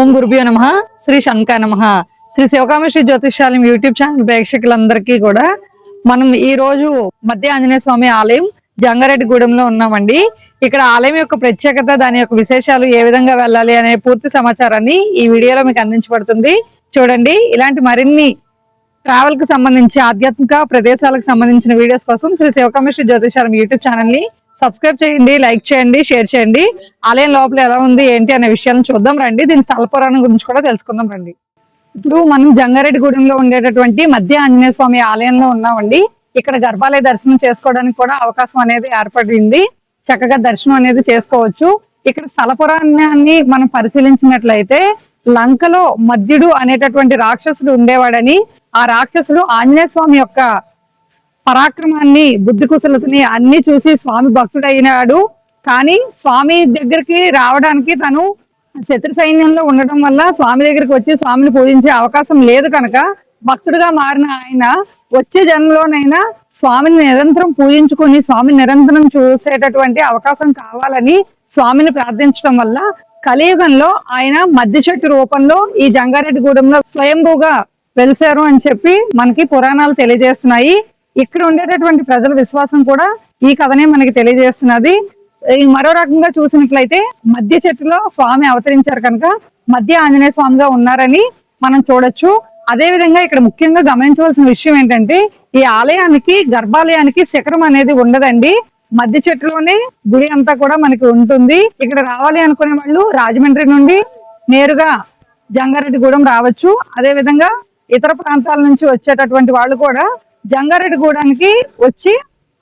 ఓం గురుభ్యో నమ. శ్రీ శంకా నమ. శ్రీ శివకామేశ్వరి జ్యోతిషాలయం యూట్యూబ్ ఛానల్ ప్రేక్షకులందరికీ కూడా మనం ఈ రోజు మధ్య ఆంజనేయ స్వామి ఆలయం జంగారెడ్డిగూడెంలో ఉన్నామండి. ఇక్కడ ఆలయం యొక్క ప్రత్యేకత దాని యొక్క విశేషాలు ఏ విధంగా వెళ్ళాలి అనే పూర్తి సమాచారాన్ని ఈ వీడియోలో మీకు అందించబడుతుంది. చూడండి ఇలాంటి మరిన్ని ట్రావెల్కు సంబంధించి ఆధ్యాత్మిక ప్రదేశాలకు సంబంధించిన వీడియోస్ కోసం శ్రీ శివకామేశ్వరి జ్యోతిషాలయం యూట్యూబ్ ఛానల్ని సబ్స్క్రైబ్ చేయండి లైక్ చేయండి షేర్ చేయండి. ఆలయం లోపల ఎలా ఉంది ఏంటి అనే విషయాలను చూద్దాం రండి. దీని స్థల పురాణం గురించి కూడా తెలుసుకుందాం రండి. ఇప్పుడు మనం జంగారెడ్డిగూడెంలో ఉండేటటువంటి మధ్య ఆంజనేయ స్వామి ఆలయంలో ఉన్నామండి. ఇక్కడ గర్భాలయ దర్శనం చేసుకోవడానికి కూడా అవకాశం అనేది ఏర్పడింది. చక్కగా దర్శనం అనేది చేసుకోవచ్చు. ఇక్కడ స్థల పురాణాన్ని మనం పరిశీలించినట్లయితే లంకలో మధ్యుడు అనేటటువంటి రాక్షసుడు ఉండేవాడని ఆ రాక్షసుడు ఆంజనేయ స్వామి యొక్క పరాక్రమాన్ని బుద్ధి కుశలతని అన్ని చూసి స్వామి భక్తుడైనాడు. కానీ స్వామి దగ్గరికి రావడానికి తను శత్రు సైన్యంలో ఉండడం వల్ల స్వామి దగ్గరికి వచ్చి స్వామిని పూజించే అవకాశం లేదు కనుక భక్తుడిగా మారిన ఆయన వచ్చే జన్మలోనైనా స్వామిని నిరంతరం పూజించుకొని స్వామిని నిరంతరం చూసేటటువంటి అవకాశం కావాలని స్వామిని ప్రార్థించడం వల్ల కలియుగంలో ఆయన మధ్య చెట్టు రూపంలో ఈ జంగారెడ్డిగూడెంలో స్వయంభూగా వెలిశారు అని చెప్పి మనకి పురాణాలు తెలియజేస్తున్నాయి. ఇక్కడ ఉండేటటువంటి ప్రజల విశ్వాసం కూడా ఈ కథనే మనకి తెలియజేస్తున్నది. మరో రకంగా చూసినట్లయితే మధ్య చెట్టులో స్వామి అవతరించారు కనుక మధ్య ఆంజనేయ స్వామిగా ఉన్నారని మనం చూడొచ్చు. అదే విధంగా ఇక్కడ ముఖ్యంగా గమనించవలసిన విషయం ఏంటంటే ఈ ఆలయానికి గర్భాలయానికి శిఖరం అనేది ఉండదండి. మధ్య చెట్టులోనే గుడి అంతా కూడా మనకి ఉంటుంది. ఇక్కడ రావాలి అనుకునే వాళ్ళు రాజమండ్రి నుండి నేరుగా జంగారెడ్డిగూడెం రావచ్చు. అదే విధంగా ఇతర ప్రాంతాల నుంచి వచ్చేటటువంటి వాళ్ళు కూడా జంగారెడ్డిగూడానికి వచ్చి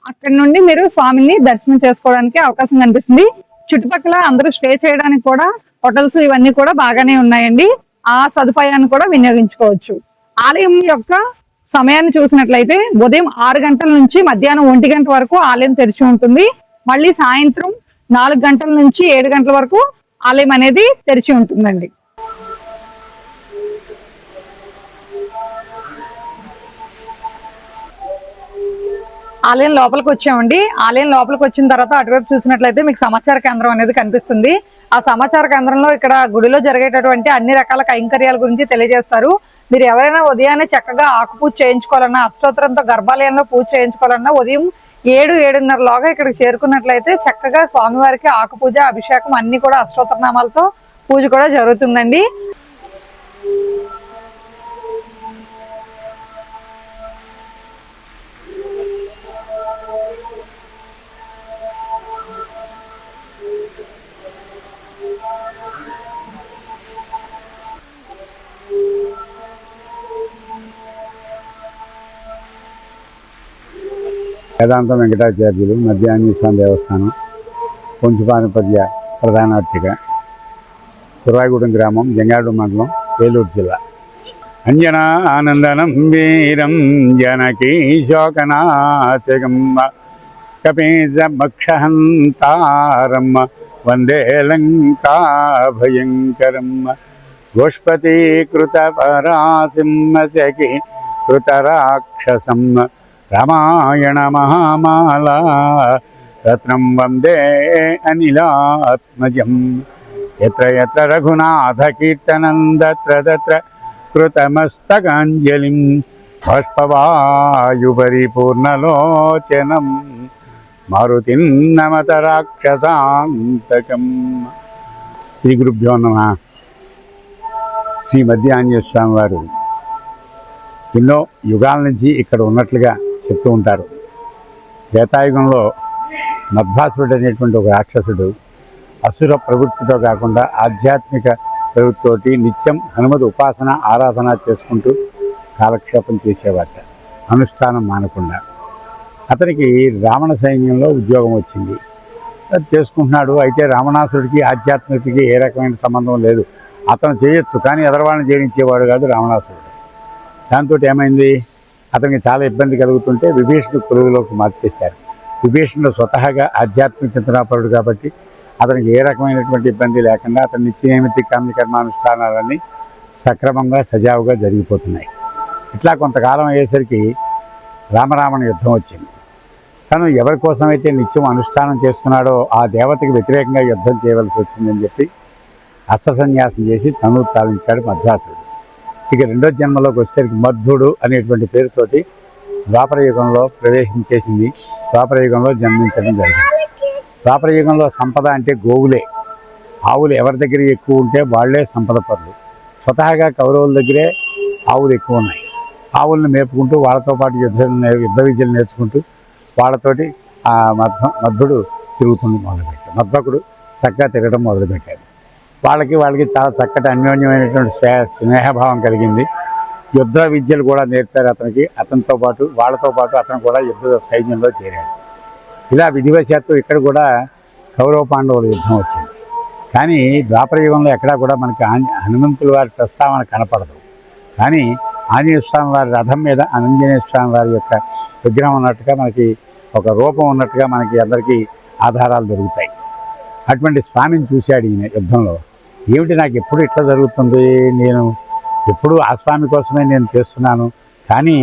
అక్కడ నుండి మీరు స్వామిని దర్శనం చేసుకోవడానికి అవకాశం కనిపిస్తుంది. చుట్టుపక్కల అందరూ స్టే చేయడానికి కూడా హోటల్స్ ఇవన్నీ కూడా బాగానే ఉన్నాయండి. ఆ సదుపాయాన్ని కూడా వినియోగించుకోవచ్చు. ఆలయం యొక్క సమయాన్ని చూసినట్లయితే ఉదయం ఆరు గంటల నుంచి మధ్యాహ్నం ఒంటి గంట వరకు ఆలయం తెరిచి ఉంటుంది. మళ్ళీ సాయంత్రం నాలుగు గంటల నుంచి ఏడు గంటల వరకు ఆలయం అనేది తెరిచి ఉంటుందండి. ఆలయం లోపలికి వచ్చామండి. ఆలయం లోపలికి వచ్చిన తర్వాత అటువైపు చూసినట్లయితే మీకు సమాచార కేంద్రం అనేది కనిపిస్తుంది. ఆ సమాచార కేంద్రంలో ఇక్కడ గుడిలో జరిగేటటువంటి అన్ని రకాల కైంకర్యాల గురించి తెలియజేస్తారు. మీరు ఎవరైనా ఉదయాన్నే చక్కగా ఆకు పూజ చేయించుకోవాలన్నా అష్టోత్తరంతో గర్భాలయంలో పూజ చేయించుకోవాలన్నా ఉదయం ఏడు ఏడున్నర లోగా ఇక్కడికి చేరుకున్నట్లయితే చక్కగా స్వామివారికి ఆకు పూజ అభిషేకం అన్ని కూడా అష్టోత్తరనామాలతో పూజ కూడా జరుగుతుందండి. వేదాంత వెంకటాచార్యులు మధ్యాహ్న దేవస్థానం కొంచుపానిపద్య ప్రధాన అర్చక కుర్రాయిగూడెం గ్రామం జంగాడు మండలం ఏలూరు జిల్లా. అంజనా ఆనందనం వీరం జనకీ శోకనాశకమ్మ కపీజమక్షహంతారమ్మ భక్షహంతారం వందే లంకా భయంకరం గోష్పతీకృత పరాసింహశకి కృతరాక్షసం రామాయణ మహామాల రత్నం వందే అనిలాత్మజం. ఎత్ర ఎత్ర రఘునాథ కీర్తనం దత్ర దత్ర కృతమస్తకాంజలిం. బాష్పవాయుపరిపూర్ణలోచనం మారుతిం నమత రాక్షసాంతకం శ్రీ గురుభ్యో నమ. శ్రీ మధ్య ఆంజనేయ స్వామి వారు ఎన్నో యుగాల నుంచి ఇక్కడ ఉన్నట్లుగా చెప్తూ ఉంటారు. త్రేతాయుగంలో మధ్వాసురుడు అనేటువంటి ఒక రాక్షసుడు అసుర ప్రవృత్తితో కాకుండా ఆధ్యాత్మిక ప్రవృత్తితోటి నిత్యం హనుమతి ఉపాసన ఆరాధన చేసుకుంటూ కాలక్షేపం చేసేవాట. అనుష్ఠానం మానకుండా. అతనికి రావణ సైన్యంలో ఉద్యోగం వచ్చింది. చేసుకుంటున్నాడు. అయితే రావణాసుడికి ఆధ్యాత్మికతకి ఏ రకమైన సంబంధం లేదు. అతను చేయొచ్చు కానీ ఎదరవాళ్ళని జయించేవాడు కాదు రావణాసుడు దాంతో ఏమైంది? అతనికి చాలా ఇబ్బంది కలుగుతుంటే విభీషణుడు కొలువులోకి మార్చేశారు. విభీషణుడు స్వతహాగా ఆధ్యాత్మిక చింతనాపరుడు కాబట్టి అతనికి ఏ రకమైనటువంటి ఇబ్బంది లేకుండా అతని నిత్యనిమితి కామ్య కర్మానుష్ఠానాలన్నీ సక్రమంగా సజావుగా జరిగిపోతున్నాయి. ఇట్లా కొంతకాలం అయ్యేసరికి రామరామణ యుద్ధం వచ్చింది. తను ఎవరి కోసమైతే నిత్యం అనుష్ఠానం చేస్తున్నాడో ఆ దేవతకి వ్యతిరేకంగా యుద్ధం చేయవలసి వచ్చిందని చెప్పి అస్త సన్యాసం చేసి తను తాలించాడు మద్రాసుడు ఇక రెండో జన్మలోకి వచ్చేసరికి మధ్వుడు అనేటువంటి పేరుతోటి ద్వాపరయుగంలో ప్రవేశించేసింది ద్వాపరయుగంలో జన్మించడం జరిగింది. ద్వాపరయుగంలో సంపద అంటే గోవులే. ఆవులు ఎవరి దగ్గర ఎక్కువ ఉంటే వాళ్ళే సంపద పరులు. స్వతహాగా కౌరవుల దగ్గరే ఆవులు ఎక్కువ ఉన్నాయి. ఆవులను మేపుకుంటూ వాళ్ళతో పాటు యుద్ధ యుద్ధ విద్యలు నేర్చుకుంటూ వాళ్ళతోటి మధ్య మధ్వ మధ్వుడు తిరుగుతుంది మొదలుపెట్టాడు. మధ్వకుడు చక్కగా తిరగడం మొదలుపెట్టాడు. వాళ్ళకి వాళ్ళకి చాలా చక్కటి అన్యోన్యమైనటువంటి స్నేహభావం కలిగింది. యుద్ధ విద్యలు కూడా నేర్పారు అతనికి. అతనితో పాటు వాళ్ళతో పాటు అతను కూడా యుద్ధ సైన్యంలో చేరాడు. ఇలా విధివశాత్తు ఇక్కడ కూడా కౌరవ పాండవుల యుద్ధం వచ్చింది. కానీ ద్వాపర యుగంలో ఎక్కడా కూడా మనకి హనుమంతుల వారి ప్రస్తావన కనపడదు. కానీ ఆంజనేయ స్వామి వారి రథం మీద ఆంజనేయ స్వామి వారి యొక్క విగ్రహం ఉన్నట్టుగా మనకి ఒక రూపం ఉన్నట్టుగా మనకి అందరికీ ఆధారాలు దొరుకుతాయి. అటువంటి స్వామిని చూశాడు ఈయన యుద్ధంలో. ఏమిటి నాకు ఎప్పుడు ఇట్లా జరుగుతుంది? నేను ఎప్పుడు ఆ స్వామి కోసమే నేను చేస్తున్నాను. కానీ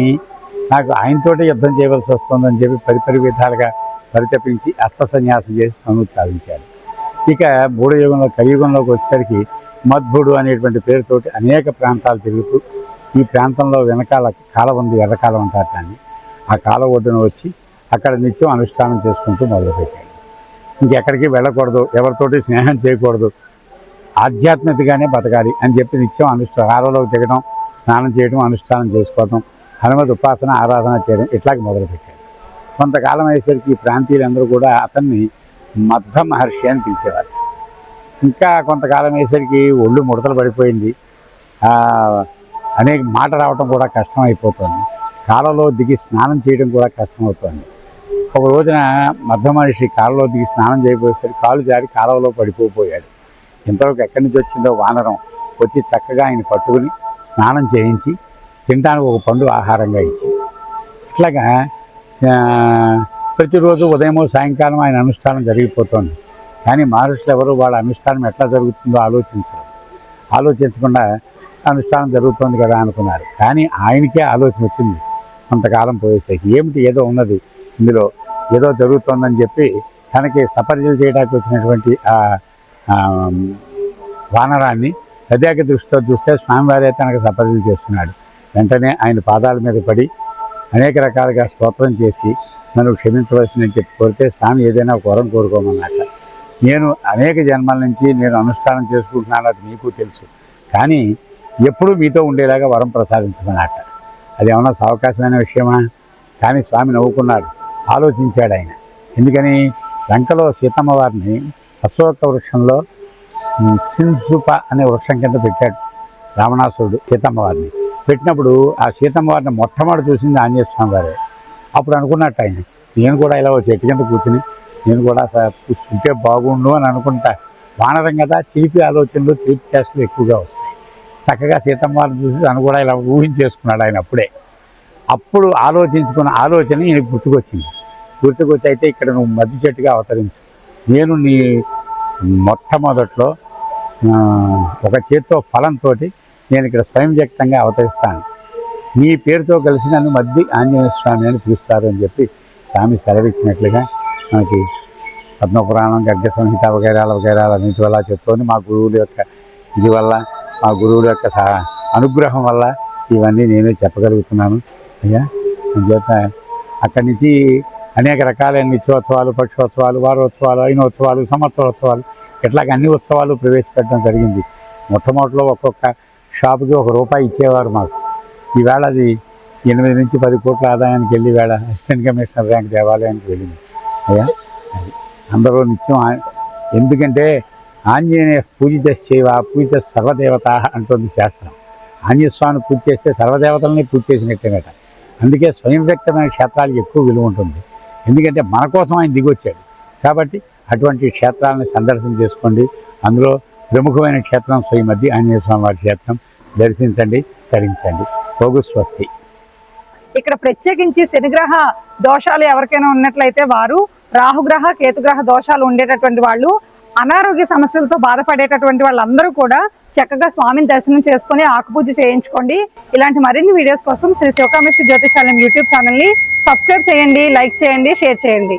నాకు ఆయనతోటే యుద్ధం చేయవలసి వస్తుందని చెప్పి పరిపరి విధాలుగా పరితపించి అస్త సన్యాసం చేసి తను సాధించాడు. ఇక యుగంలో కలియుగంలోకి వచ్చేసరికి మద్భుడు అనేటువంటి పేరుతోటి అనేక ప్రాంతాలు తిరుగుతూ ఈ ప్రాంతంలో వెనకాల కాలం ఉంది ఎర్రకాలం అంటారు దాన్ని. ఆ కాల ఒడ్డున వచ్చి అక్కడ నిత్యం అనుష్ఠానం చేసుకుంటూ మొదలుపెట్టాడు. ఇంకెక్కడికి వెళ్ళకూడదు ఎవరితోటి స్నేహం చేయకూడదు. ఆధ్యాత్మికగానే బతకాలి అని చెప్పి నిత్యం అనుష్ఠానం ఆరోలోకి దిగడం స్నానం చేయడం అనుష్ఠానం చేసుకోవడం హనుమతి ఉపాసన ఆరాధన చేయడం ఇట్లాగ మొదలుపెట్టాడు కొంతకాలం అయ్యేసరికి ఈ ప్రాంతీయులందరూ కూడా అతన్ని మధ్వ మహర్షి అని పిలిచేవారు. ఇంకా కొంతకాలం అయ్యేసరికి ఒళ్ళు ముడతలు పడిపోయింది. అనేక మాట రావటం కూడా కష్టం అయిపోతుంది కాలంలో దిగి స్నానం చేయడం కూడా కష్టమవుతుంది. ఒక రోజున మధ్య మనిషి కాలువలో దిగి స్నానం చేయబోయేసరికి కాలు జారి కాలువలో పడిపోయాడు ఇంతవరకు ఎక్కడి నుంచి వచ్చిందో వానరం వచ్చి చక్కగా ఆయన పట్టుకుని స్నానం చేయించి తినడానికి ఒక పండు ఆహారంగా ఇచ్చి. ఇట్లాగా ప్రతిరోజు ఉదయమో సాయంకాలం ఆయన అనుష్ఠానం జరిగిపోతుంది. కానీ మహర్షులు ఎవరు వాళ్ళ అనుష్ఠానం ఎట్లా జరుగుతుందో ఆలోచించరు. ఆలోచించకుండా అనుష్ఠానం జరుగుతుంది కదా అనుకున్నారు. కానీ ఆయనకే ఆలోచన వచ్చింది. కొంతకాలం పోయేసరికి. ఏమిటి? ఏదో ఉన్నది ఇందులో. ఏదో జరుగుతోందని చెప్పి తనకి సపర్యలు చేయడానికి వచ్చినటువంటి ఆ వానరాన్ని ప్రత్యేక దృష్టితో చూస్తే స్వామివారే తనకు సపర్యలు చేస్తున్నాడు. వెంటనే ఆయన పాదాల మీద పడి అనేక రకాలుగా స్తోత్రం చేసి నన్ను క్షమించవలసిందని చెప్పి కోరితే స్వామి ఏదైనా వరం కోరుకోమన్నాక నేను అనేక జన్మల నుంచి నేను అనుష్ఠానం చేసుకుంటున్నాను అది నీకు తెలుసు. కానీ ఎప్పుడూ మీతో ఉండేలాగా వరం ప్రసాదించమన్నట్ట అది ఏమన్నా సావకాశమైన విషయమా? కానీ స్వామి నవ్వుకున్నాడు. ఆలోచించాడు ఆయన. ఎందుకని? లంకలో సీతమ్మ వారిని అశోక వృక్షంలో సిన్సుప అనే వృక్షం కింద పెట్టాడు రావణాసురుడు సీతమ్మ వారిని. పెట్టినప్పుడు ఆ సీతమ్మ వారిని మొట్టమొదటి చూసింది ఆంజనేయ స్వామి వారే. అప్పుడు అనుకున్నట్టు ఆయన నేను కూడా ఇలా ఓ చెట్టు కింద కూర్చుని నేను కూడా ఉంటే బాగుండు అని అనుకుంటా. వానరం కదా చిలిపి ఆలోచనలు చిలిపి చేష్టలు ఎక్కువగా వస్తాయి. చక్కగా సీతమ్మ వారిని చూసి తను కూడా ఇలా ఊహించేసుకున్నాడు ఆయన అప్పుడే. అప్పుడు ఆలోచించుకున్న ఆలోచన ఈయనకు గుర్తుకొచ్చింది. గుర్తుకొచ్చి అయితే ఇక్కడ నువ్వు మధ్య చెట్టుగా అవతరించు. నేను నీ మొట్టమొదట్లో ఒక చేత్తో ఫలంతో నేను ఇక్కడ స్వయంవ్యక్తంగా అవతరిస్తాను. నీ పేరుతో కలిసి నన్ను మధ్య ఆంజనేయ స్వామి అని పిలుస్తారు అని చెప్పి స్వామి సెలవిచ్చినట్లుగా మనకి పద్మపురాణం గడ్డ సంహిత వగైరాల వగైరాల అన్నిటి వల్ల చెప్తోంది. మా గురువుల యొక్క ఇది వల్ల మా గురువుల యొక్క అనుగ్రహం వల్ల ఇవన్నీ నేనే చెప్పగలుగుతున్నాను. అయ్యా చేత అక్కడి నుంచి అనేక రకాలైన నిత్యోత్సవాలు పక్షోత్సవాలు వారోత్సవాలు అయినోత్సవాలు సంవత్సరోత్సవాలు ఇట్లాగ అన్ని ఉత్సవాలు ప్రవేశపెట్టడం జరిగింది. మొట్టమొదటిలో ఒక్కొక్క షాపుకి ఒక రూపాయి ఇచ్చేవారు మాకు. ఈవేళ అది ఎనిమిది నుంచి పది కోట్ల ఆదాయానికి వెళ్ళి వేళ అసిస్టెంట్ కమిషనర్ ర్యాంక్ దేవాలయానికి వెళ్ళింది. అయ్యా అది అందరూ నిత్యం ఎందుకంటే ఆంజనేయ పూజిత శివ పూజిత సర్వదేవత అంటుంది శాస్త్రం. ఆంజనేయ స్వామిని పూజ చేస్తే సర్వదేవతల్ని పూజ చేసినట్టేనట. అందుకే స్వయం వ్యక్తమైన క్షేత్రాలకు ఎక్కువ విలువ ఉంటుంది. ఎందుకంటే మన కోసం ఆయన దిగొచ్చాడు. కాబట్టి అటువంటి క్షేత్రాలను సందర్శన చేసుకోండి. అందులో ప్రముఖమైన క్షేత్రం స్వయం మధ్య ఆంజనేయ స్వామి వారి క్షేత్రం. దర్శించండి తరించండి. పోగు స్వస్తి. ఇక్కడ ప్రత్యేకించి శనిగ్రహ దోషాలు ఎవరికైనా ఉన్నట్లయితే వారు రాహుగ్రహ కేతుగ్రహ దోషాలు ఉండేటటువంటి వాళ్ళు అనారోగ్య సమస్యలతో బాధపడేటటువంటి వాళ్ళందరూ కూడా చక్కగా స్వామిని దర్శనం చేసుకొని ఆకుపూజ చేయించుకోండి. ఇలాంటి మరిన్ని వీడియోస్ కోసం శ్రీ శివకామేశ్వర జ్యోతిషాలయం యూట్యూబ్ ఛానల్ని సబ్స్క్రైబ్ చేయండి లైక్ చేయండి షేర్ చేయండి.